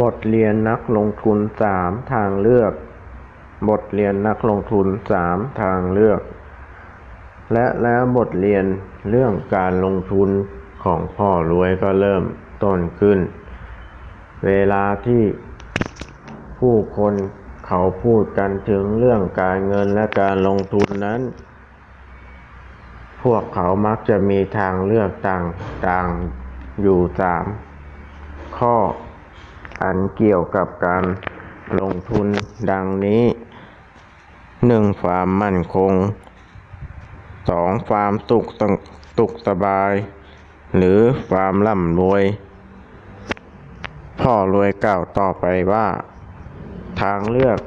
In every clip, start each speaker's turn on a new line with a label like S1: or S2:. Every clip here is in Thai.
S1: บทเรียนนักลงทุนสามทางเลือก บทเรียนนักลงทุนสามทางเลือก และแล้วบทเรียนเรื่องการลงทุนของพ่อรวยก็เริ่มต้นขึ้น เวลาที่ผู้คนเขาพูดกันถึงเรื่องการเงินและการลงทุนนั้น พวกเขามักจะมีทางเลือกต่างๆอยู่สามข้อ อันเกี่ยวกับการลงทุนดังนี้หนึ่งความมั่นคงสองความสุขตุกสบาย หรือความร่ำรวย พ่อรวยกล่าวต่อไปว่า ทางเลือก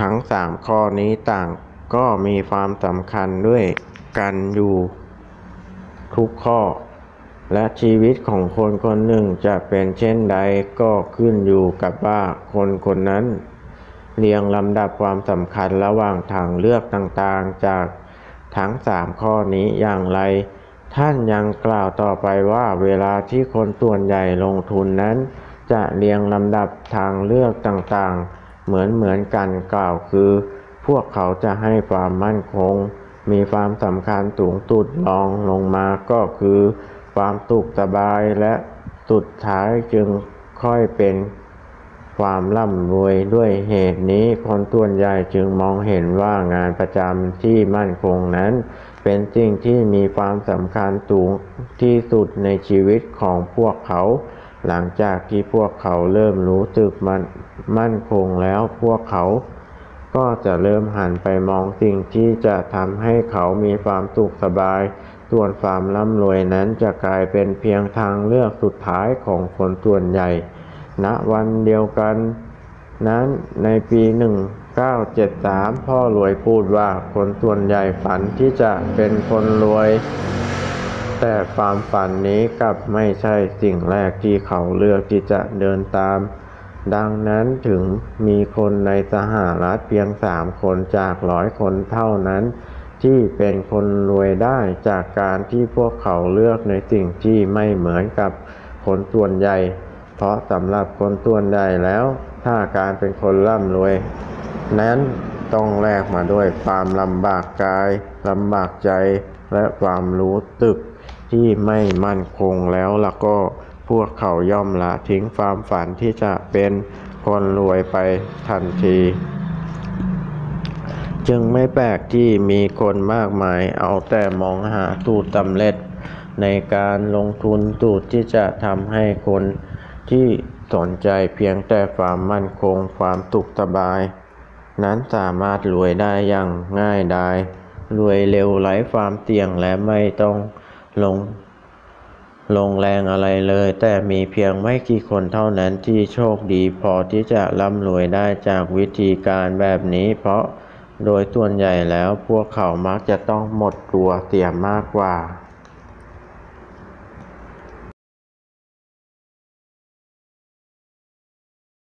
S1: ทั้งสามข้อนี้ต่างก็มีความสำคัญด้วยกันอยู่ทุกข้อ และชีวิตของคนคนหนึ่งจะเป็นเช่นใดก็ขึ้นอยู่กับว่าคนคนนั้น เรียงลำดับความสำคัญระหว่างทางเลือกต่างๆ จากทั้งสามข้อนี้อย่างไร ท่านยังกล่าวต่อไปว่าเวลาที่คนส่วนใหญ่ลงทุนนั้น จะเรียงลำดับทางเลือกต่างๆ เหมือนเหมือนกันกล่าวคือ พวกเขาจะให้ความมั่นคง มีความสำคัญสูงสุดรองลงมาก็คือ ความสุขสบายและสุดท้ายจึงค่อยเป็นความร่ำรวยด้วยเหตุนี้คนส่วนใหญ่จึงมองเห็นว่างานประจำที่มั่นคงนั้น เป็นสิ่งที่มีความสำคัญสูงที่สุดในชีวิตของพวกเขา หลังจากที่พวกเขาเริ่มรู้สึกมันมั่นคงแล้วพวกเขา ก็จะเริ่มหันไปมองสิ่งที่จะทำให้เขามีความสุขสบาย ส่วนความร่ำรวยนั้นจะกลายเป็นเพียงทางเลือกสุดท้ายของคนส่วนใหญ่ณวันเดียวกันนั้นในปี 1973 พ่อรวยพูดว่าคนส่วนใหญ่ฝันที่จะเป็นคนรวย แต่ความฝันนี้กลับไม่ใช่สิ่งแรกที่เขาเลือกที่จะเดินตาม ดังนั้นถึงมีคนในสหรัฐเพียงสามคนจากร้อยคนเท่านั้น ที่เป็นคนรวยได้จากการที่พวกเขาเลือกในสิ่งที่ไม่เหมือนกับคนส่วนใหญ่ เพราะสำหรับคนส่วนใหญ่แล้ว ถ้าการเป็นคนร่ำรวย นั้นต้องแลกมาด้วยความลำบากกายลำบากใจและความรู้ตึกที่ไม่มั่นคงแล้วล่ะก็พวกเขาย่อมละทิ้งความฝันที่จะเป็นคนรวยไปทันที จึงไม่แปลกที่มีคนมากมายเอาแต่มองหาสูตรสำเร็จ ในการลงทุนสูตรที่จะทำให้คนที่สนใจเพียงแต่ความมั่นคงความสุขสบาย นั้นสามารถรวยได้อย่างง่ายดายรวยเร็วไร้ความเสี่ยงและไม่ต้องลง ลงแรงอะไรเลย แต่มีเพียงไม่กี่คนเท่านั้นที่โชคดีพอที่จะร่ำรวยได้จากวิธีการแบบนี้ เพราะ โดยส่วนใหญ่แล้วพวกเขามักจะต้องหมดตัวเสียมากกว่า